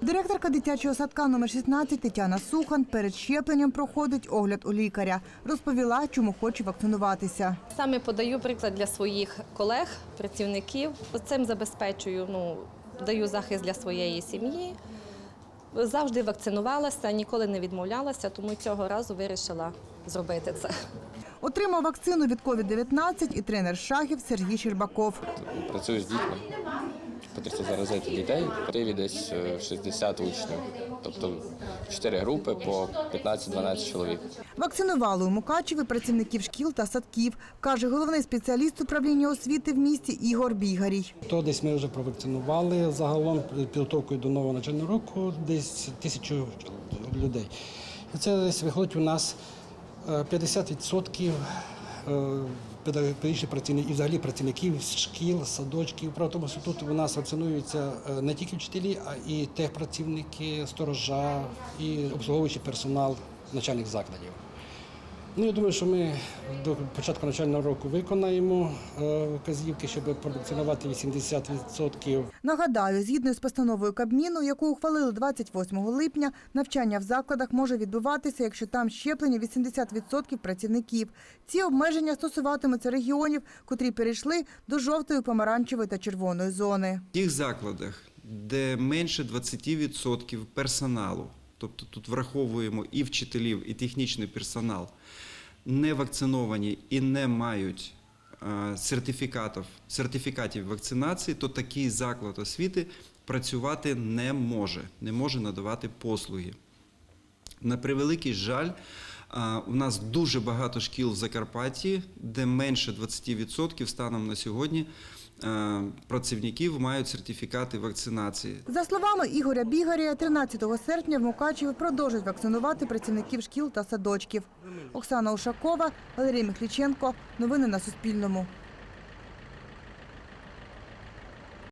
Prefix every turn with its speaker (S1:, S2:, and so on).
S1: Директорка дитячого садка номер 16 Тетяна Сухан перед щепленням проходить огляд у лікаря. Розповіла, чому хоче вакцинуватися.
S2: Саме подаю приклад для своїх колег, працівників. Цим забезпечую, ну, даю захист для своєї сім'ї. Завжди вакцинувалася, ніколи не відмовлялася, тому цього разу вирішила зробити це.
S1: Отримав вакцину від COVID-19 і тренер шахів Сергій Щербаков.
S3: Працюю з дітьми. Потрібно заразити дітей. В Києві десь е, 60 учнів. Тобто 4 групи по 15-12 чоловік.
S1: Вакцинували у Мукачеві працівників шкіл та садків, каже головний спеціаліст управління освіти в місті Ігор Бігарій.
S4: То десь ми вже провакцинували загалом підготовкою до нового навчального року десь тисячу людей. Це десь виходить у нас е, 50% е, педагогічних працівників і взагалі працівників шкіл, садочків. Правда, тому що тут у нас вакцинуються е, не тільки вчителі, а і техпрацівники, сторожа і обслуговуючий персонал навчальних закладів. Ну, я думаю, що ми до початку навчального року виконаємо е, вказівки, щоб провакцинувати 80%.
S1: Нагадаю, згідно з постановою Кабміну, яку ухвалили 28 липня, навчання в закладах може відбуватися, якщо там щеплені 80% працівників. Ці обмеження стосуватимуться регіонів, котрі перейшли до жовтої, помаранчевої та червоної зони.
S5: В тих закладах, де менше 20% персоналу, тобто тут враховуємо і вчителів, і технічний персонал, не вакциновані і не мають е, сертифікатів, сертифікатів вакцинації, то такий заклад освіти працювати не може, не може надавати послуги. На превеликий жаль, у нас дуже багато шкіл в Закарпатті, де менше 20% станом на сьогодні е, працівників мають сертифікати вакцинації.
S1: За словами Ігоря Бігарія, 13 серпня в Мукачеві продовжать вакцинувати працівників шкіл та садочків. Оксана Ушакова, Валерій Михліченко. Новини на Суспільному.